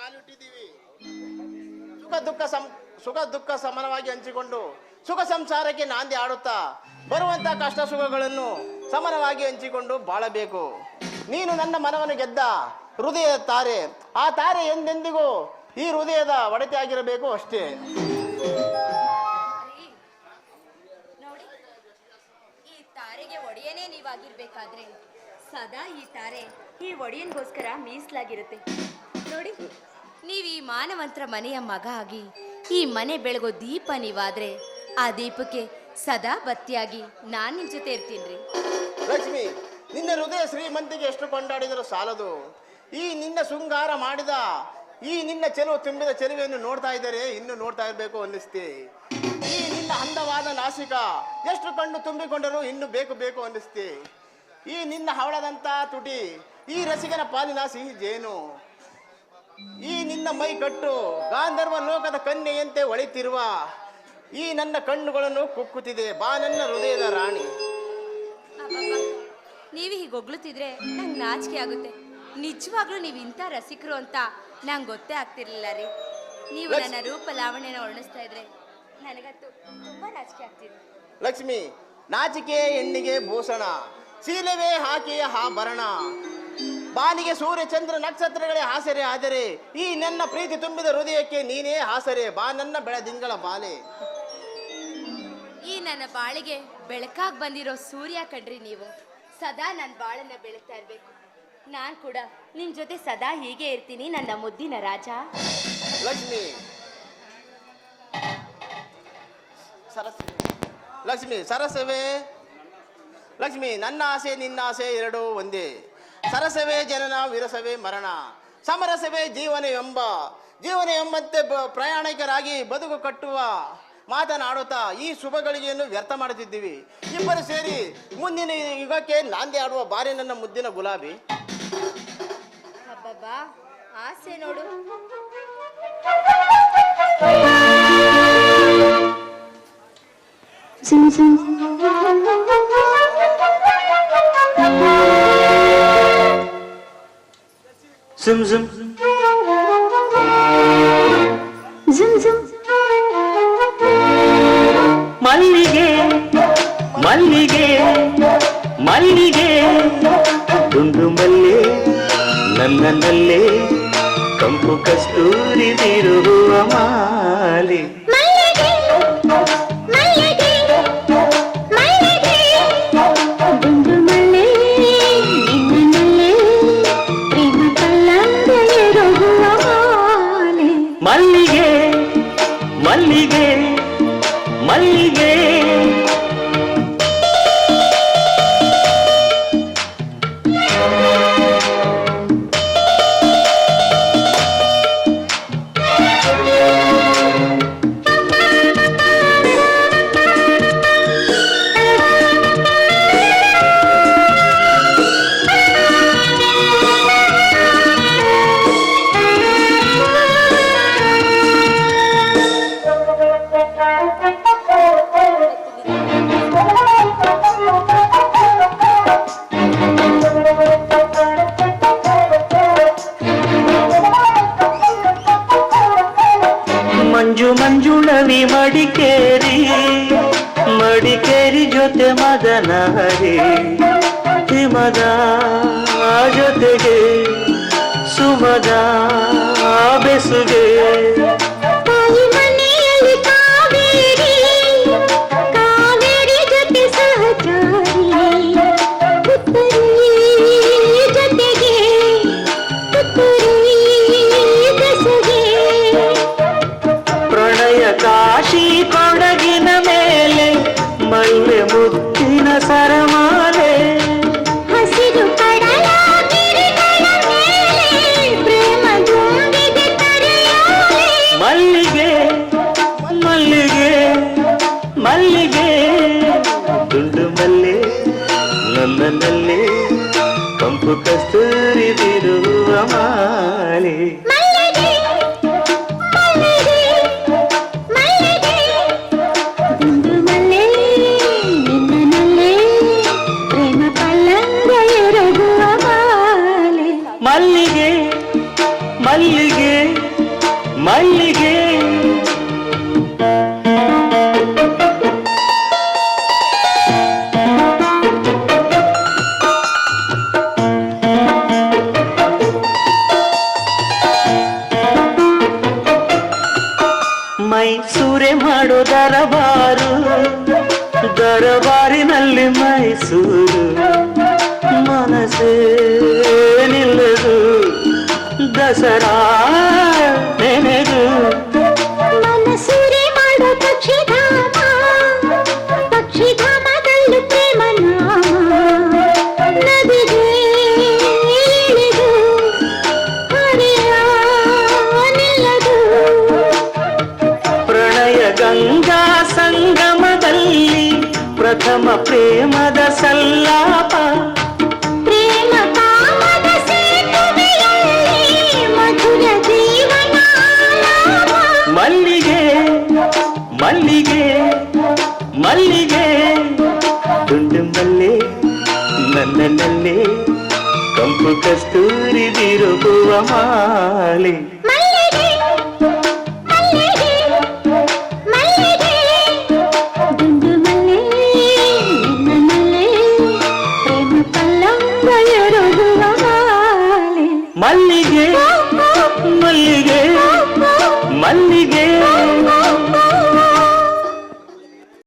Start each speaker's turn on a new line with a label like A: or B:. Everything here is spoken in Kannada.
A: ಕಾಲಿಟ್ಟಿದ್ದೀವಿ. ಸುಖ ದುಃಖ ಸಂ, ಸುಖ ದುಃಖ ಸಮನವಾಗಿ ಹಂಚಿಕೊಂಡು ಸುಖ ಸಂಸಾರಕ್ಕೆ ನಾಂದಿ ಆಡುತ್ತಾ ಬರುವಂತ ಕಷ್ಟ ಸುಖಗಳನ್ನು ಸಮನವಾಗಿ ಹಂಚಿಕೊಂಡು ಬಾಳಬೇಕು. ನೀನು ನನ್ನ ಮನವನ್ನು ಗೆದ್ದ ಹೃದಯದ ತಾರೆ, ಆ ತಾರೆ ಎಂದೆಂದಿಗೂ ಈ ಹೃದಯದ ಒಡತೆ ಆಗಿರಬೇಕು ಅಷ್ಟೇ.
B: ಈ ತಾರೆಗೆ ಒಡೆಯನೇ ನೀವಾಗಿರ್ಬೇಕಾದ್ರೆ ಸದಾ ಈ ತಾರೆ ಈ ಒಡೆಯನ್ಗೋಸ್ಕರ ಮೀಸಲಾಗಿರುತ್ತೆ. ನೋಡಿ, ನೀವು ಈ ಮಾನವಂತರ ಮನೆಯ ಮಗ ಆಗಿ, ಈ ಮನೆ ಬೆಳಗೋ ದೀಪ ನೀವಾದ್ರೆ, ಆ ದೀಪಕ್ಕೆ ಸದಾ ಬತ್ತಿಯಾಗಿ ನಾನು ನಿಮ್ ಜೊತೆ ಇರ್ತೀನಿ
A: ಲಕ್ಷ್ಮಿ, ನಿನ್ನ ಹೃದಯ ಶ್ರೀಮಂತಿಗೆ ಎಷ್ಟು ಕೊಂಡಾಡಿದರೂ ಸಾಲದು. ಈ ನಿನ್ನ ಶೃಂಗಾರ ಮಾಡಿದ, ಈ ನಿನ್ನ ಚೆಲುವು ತುಂಬಿದ ಚೆಲುವೆಯನ್ನು ನೋಡ್ತಾ ಇದ್ದಾರೆ ಇನ್ನು ನೋಡ್ತಾ ಇರಬೇಕು ಅನ್ನಿಸ್ತಿ. ಈ ನಿನ್ನ ಅಂದವಾದ ನಾಸಿಕ, ಎಷ್ಟು ಕಣ್ಣು ತುಂಬಿಕೊಂಡರೂ ಇನ್ನು ಬೇಕು ಬೇಕು ಅನ್ನಿಸ್ತೆ. ಈ ನಿನ್ನ ಹವಳದಂತ ತುಟಿ ಈ ರಸಿಕನ ಪಾಲಿನ ಸಿಹಿ ಜೇನು ಈ ನಿನ್ನ ಮೈ ಕಟ್ಟು ಗಾಂಧರ್ವ ಲೋಕದ ಕನ್ಯೆಯಂತೆ ಒಳಿತಿರುವ ಈ ನನ್ನ ಕಣ್ಣುಗಳನ್ನು ಕುಕ್ಕುತ್ತಿದೆ ಬಾ ನನ್ನ ಹೃದಯದ ರಾಣಿ.
B: ನೀವು ಹೀಗೆ ಹೊಗಳುತ್ತಿದ್ರೆ ನಂಗೆ ನಾಚಿಕೆ ಆಗುತ್ತೆ. ನಿಜವಾಗ್ಲೂ ನೀವು ಇಂಥ ರಸಿಕರು ಅಂತ ನಂಗೆ ಗೊತ್ತೇ ಆಗ್ತಿರ್ಲಿಲ್ಲ ರೀ. ನೀವು ನನ್ನ ರೂಪ ಲಾವಣ್ಯನ ವರ್ಣಿಸ್ತಾ ಇದ್ರೆ ನನಗಂತೂ ತುಂಬಾ ನಾಚಿಕೆ ಆಗ್ತಿದೆ.
A: ಲಕ್ಷ್ಮಿ ನಾಚಿಕೆ ಹೆಣ್ಣಿಗೆ ಭೂಷಣ. ಶೀಲವೇ ಆಕೆಯ ಆಭರಣ ಬಾಲಿಗೆ ಸೂರ್ಯ ಚಂದ್ರ ನಕ್ಷತ್ರಗಳೇ ಹಾಸರೆ ಆದರೆ ಈ ನನ್ನ ಪ್ರೀತಿ ತುಂಬಿದ ಹೃದಯಕ್ಕೆ ನೀನೇ ಹಾಸರೆ ಬಾ ನನ್ನ ಬೆಳದಿಂಗಳ ಬಾಲೆ.
B: ಈ ನನ್ನ ಬಾಳಿಗೆ ಬೆಳಕಾಗಿ ಬಂದಿರೋ ಸೂರ್ಯ ಕಣ್ರಿ ನೀವು. ಸದಾ ನನ್ನ ಬಾಳನ್ನ ಬೆಳಗ್ತಾ ಇರ್ಬೇಕು. ನಾನ್ ಕೂಡ ನಿಮ್ ಜೊತೆ ಸದಾ ಹೀಗೆ ಇರ್ತೀನಿ ನನ್ನ ಮುದ್ದಿನ ರಾಜ.
A: ಲಕ್ಷ್ಮಿ. ಸರಸ್ವೇ ಲಕ್ಷ್ಮಿ ಸರಸವೇ. ಲಕ್ಷ್ಮಿ ನನ್ನ ಆಸೆ ನಿನ್ನ ಆಸೆ ಎರಡೂ ಒಂದೇ. ಸರಸವೇ ಜನನ ವಿರಸವೇ ಮರಣ. ಸಮರಸವೇ ಜೀವನ ಎಂಬ. ಜೀವನ ಎಂಬಂತೆ ಬ- ಪ್ರಯಾಣಿಕರಾಗಿ ಬದುಕು ಕಟ್ಟುವ ಮಾತನಾಡುತ್ತಾ ಈ ಶುಭ ಗಳಿಗೆಯನ್ನು ವ್ಯರ್ಥ ಮಾಡುತ್ತಿದ್ದೀವಿ. ಇಬ್ಬರು ಸೇರಿ ಮುಂದಿನ ಯುಗಕ್ಕೆ ನಾಂದಿ ಆಡುವ ಬಾರಿ ನನ್ನ ಮುದ್ದಿನ ಗುಲಾಬಿ.
B: ಆಸೆ ನೋಡು.
C: Zum zum
D: Zoom zoom.
C: ಮಲ್ಲಿಗೆ ಮಲ್ಲಿಗೆ ಮಲ್ಲಿಗೆ ದುಂಡು ಮಲ್ಲೆ ನನ್ನಲ್ಲೇ ಕಂಪು ಕಸ್ತೂರಿ ಬಿರುವ ಮಾಲೆ ಮಡಿಕೇರಿ ಜೊತೆ ಮದನ ಹರಿ. ಹಿಮದ ಜೊತೆಗೆ ಸುಮದ ಬೆಸುಗೆ. ಕಂಪು ಕಸ್ತೂರಿ ಬಿರುವ ಮಾಲೆ ದರಬಾರು ದರಬಾರಿನಲ್ಲಿ ಮೈಸೂರು ಮನಸ್ಸೇ ನಿಲ್ಲದು ದಸರಾ ನೆನೆದು ಪ್ರಥಮ ಪ್ರೇಮದ ಸಲ್ಲಾಪ
D: ಪ್ರೇಮ ಕಾಮದ ಸೇತುವೆಯಲ್ಲಿ ಮಧುರ ಜೀವನ ಆಲಾಪ.
C: ಮಲ್ಲಿಗೆ ಮಲ್ಲಿಗೆ ಮಲ್ಲಿಗೆ ದುಂಡು ಮಲ್ಲೆ ಮಲ್ಲಿಗೆ ಮಲ್ಲಿಗೆ ಮಲ್ಲಿಗೆ